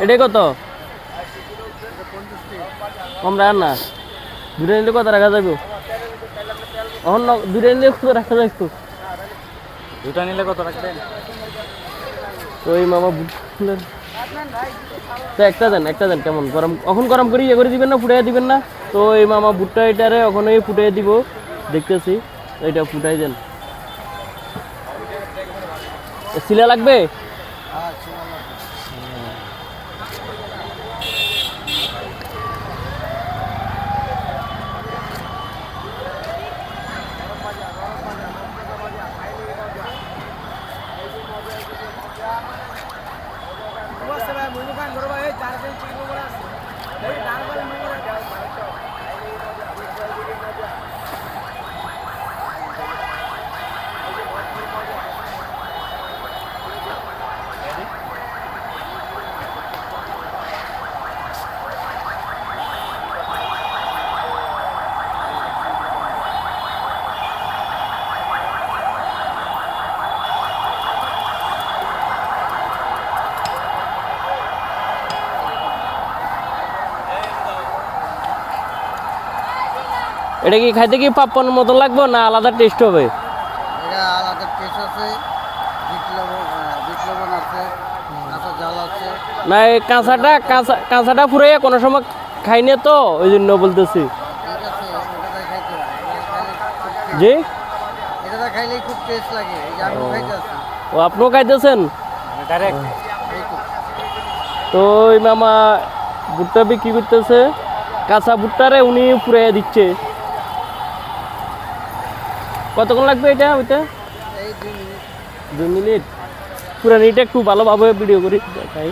এটাই কত? কম রাখার না। দূরে নিলে কত রাখা যাবে? এখন ন- দূরে নিলে কত রাখা যাবে দুটা নিলে কত রাখবেন? তো এই মামা বুট তো একটা দেন একটা দেন কেমন? গরম এখন গরম করে ইয়ে করে দিবেন না ফুটাই দিবেন না? তো এই মামা বুটটা এটারে ওখানেই ফুটাই দিব। দেখতেছি এটা ফুটাই দেন। শিলা লাগবে? এটা কি খাইতে কি পাপ্পনের মতো লাগবে না আলাদা টেস্ট হবে? এটা আলাদা টেস্ট আছে বিট লবণ আহ, বিট লবণ আছে কাঁচা জাল আছে। না এই কাঁচাটা কাঁচা কাঁচাটা ফুরাইয়া কোনো সময় খাইনি তো ওই জন্য বলতেছি জি? এটাতে খাইলেই খুব টেস্ট লাগে এই যে আমি খাইতে আছি ও আপনিও খাইতেছেন? তো তো ওই মামা ভুট্টা বিক্রি করতেছে কাঁচা ভুট্টারে উনি ফুরাইয়া দিচ্ছে। কতক্ষণ লাগবে এটা ওইটা? দুই মিনিট। দুই এটা একটু ভালোভাবে ভিডিও করি। দেখাই।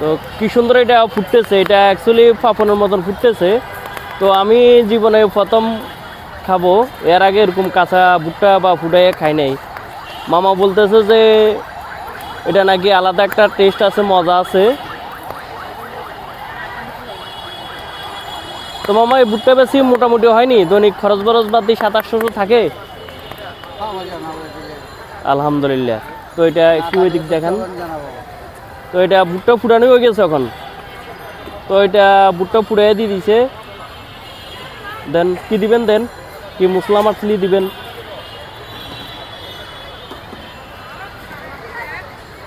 তো কি সুন্দর এটা ফুটতেছে। এটা অ্যাকচুয়ালি ফাফনের মতন ফুটতেছে। তো আমি জীবনে প্রথম খাব। এর আগে এরকম কাঁচা ভুট্টা বা ফুটাইয়া খাই নাই। মামা বলতেছে যে এটা নাকি আলাদা একটা টেস্ট আছে, মজা আছে। তো মামা, এই ভুট্টা বেশি মোটামুটি হয়নি? দৈনিক খরচ বরচ বাদ দিয়ে সাত, আটশো থাকে। আলহামদুলিল্লাহ। তো এটা একটু ওই দিক দেখান। তো এটা ভুট্টা ফুটানো হয়ে গেছে এখন। তো এটা ভুট্টা ফুটাই দিয়ে দিছে। দেন, কি দিবেন দেন? কি মশলা মাছলি দিবেন?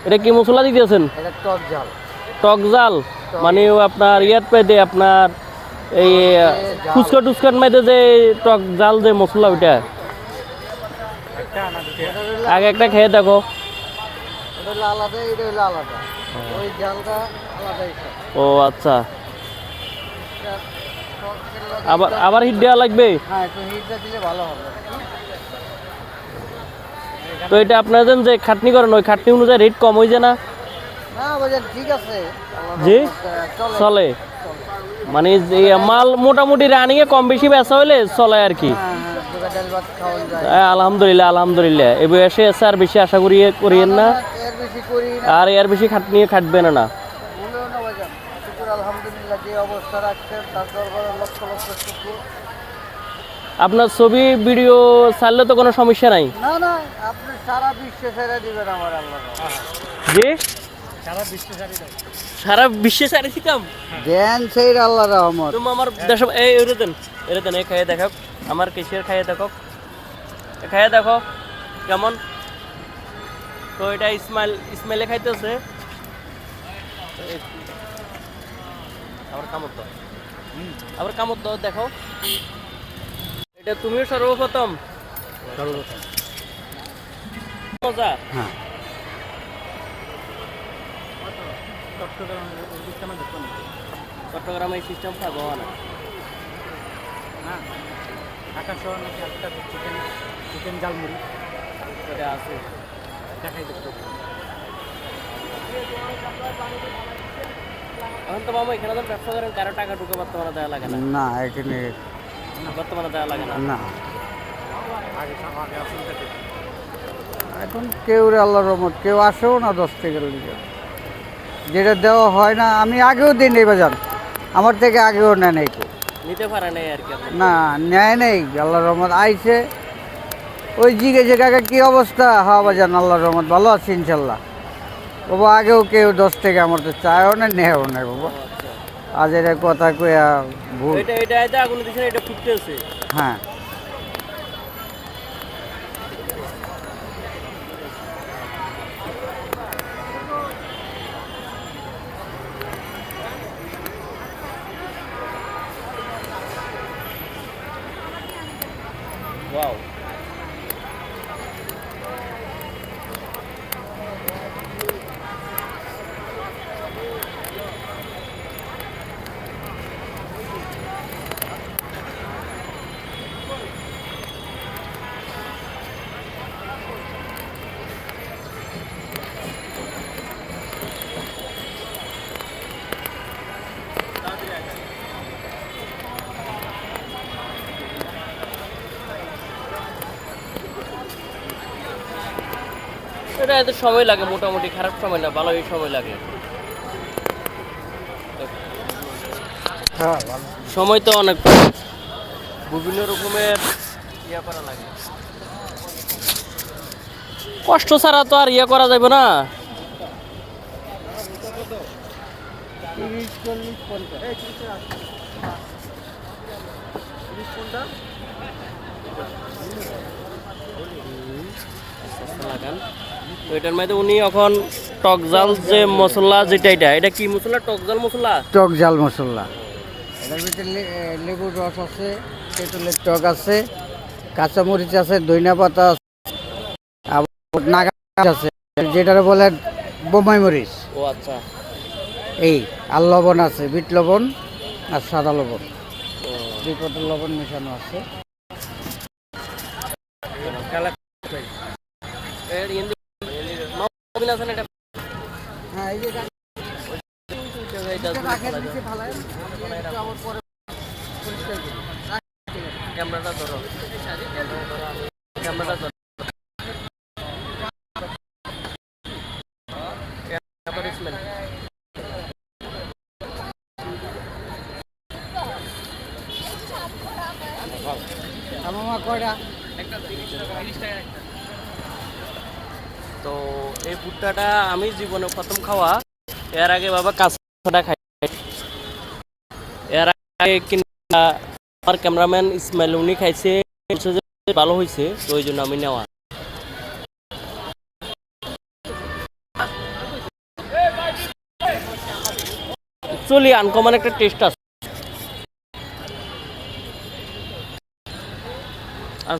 এটা কি মশলা দিতেছেন? এটা টক জাল। টক জাল? মানে আপনার ইয়াত পাইতে আপনার এই ফুচকা টুচকার মাইতে যে টক জাল যে মশলা ওইটা। আগে একটা খেয়ে দেখো। ও। আচ্ছা। আবার আবার হিট দেওয়া লাগবে? হ্যাঁ একটু হিটটা দিলে ভালো হবে। তো এটা আপনাদের যে খাটনি করেন ওই খাটনি অনুযায়ী রেট কম হয়ে যায় না আছে। জি? চলে। মানে যে মাল মোটামুটি রানিংয়ে কম বেশি বেচা হলে চলে আর কি। হ্যাঁ হ্যাঁ হ্যাঁ, আলহামদুলিল্লাহ আলহামদুলিল্লাহ। এই বয়সে এসে আর বেশি আশা করিয়ে করিয়েন না। আর এর বেশি খাটনি খাটবে না। আলহামদুলিল্লাহ যে অবস্থা রাখছেন তার দরবারে লক্ষ লক্ষ শুকুর। আপনার ছবি ভিডিও ছাড়লে তো কোনো সমস্যা নাই? না না আপনি সারা বিশ্বে ছেড়ে দিবেন আমার আল্লাহ জি? সারা বিশ্বে সারা শিকাম দেন সেই আল্লাহ রহমত। তুমি আমার দেশ এই এরে দেন এরে দেন এই খাইয়ে দেখো আমার কেশিয়ার খাইয়ে দেখো খাইয়ে দেখো কেমন? তো এটা ইসমাইল ইসমাইলে খাইতেছে। আবার কামড় দাও। আবার কামড় দাও দেখো এটা তুমিও সর্বপ্রথম? সর্বপ্রথম। মজা। হ্যাঁ। না। চট্টগ্রামে এই সিস্টেম খাব না না। ঢাকা শহর নাকি একটা চিকেন চিকেন জালমুড়ি এটা আছে। দেখাই দেখতে এখন তো মামা এখানে তো ব্যবসা করেন কারও টাকা ঢুকে বর্তমানে দেওয়া লাগে না। না এখানে বর্তমানে দেওয়া লাগে না। থেকে এখন কেউ আল্লাহ রহমত কেউ আসেও না দশ টাকার লিগে। যেটা দেওয়া হয় না আমি আগেও দিই নেই বাজার আমার থেকে আগেও এই কেউ। নিতে পারে নাই আর কি না নেয় নেই আল্লাহ রহমত আইছে। ওই জিগে যে কাকা কি অবস্থা? হ্যাঁ বাজান আল্লাহ রহমত ভালো আছে ইনশাল্লাহ। বাবা আগেও কেউ দশ টাকা আমার তো চায়ও না নেয়ও না বাবা। আজ এটা কথা কইয়া ভুল। এটা এটা এটা আগুন দিছেন এটা ফুটতেছে। হ্যাঁ। এটা এত সময় লাগে, মোটামুটি খারাপ সময় না, ভালোই সময় লাগে। সময় তো অনেক বিভিন্ন রকমের ইয়া করা লাগে। কষ্ট ছাড়া তো আর ইয়ে করা যাবে না। লাগান। তো এটার মধ্যে উনি এখন টক জাল যে মশলা যেটা এটা এটা কি মশলা? টক জাল মশলা? টক জাল মশলা। এটার ভিতরে লেবুর রস আছে তেঁতুলের টক আছে কাঁচামরিচ আছে দইনা পাতা আছে আবার নাগা আছে যেটা বলে বোমাই মরিচ। ও আচ্ছা। এই আর লবণ আছে বিট লবণ আর সাদা লবণ। দুই লবণ মেশানো আছে এর ইন্দি- হ্যাঁ ক্যামেরাটা ধরো। ক্যামেরাটা ধরো। ক্যামেরা স্মেল মামা কয়টা? তো এই ভুট্টাটা আমি জীবনে প্রথম খাওয়া। এর আগে বাবা কাঁচাটা খাই। এর আগে আমার ক্যামেরাম্যান ইসমাইল, উনি খাইছে ভালো হয়েছে তো ওই জন্য আমি নেওয়া। অ্যাকচুয়ালি আনকমন একটা টেস্ট আছে। আর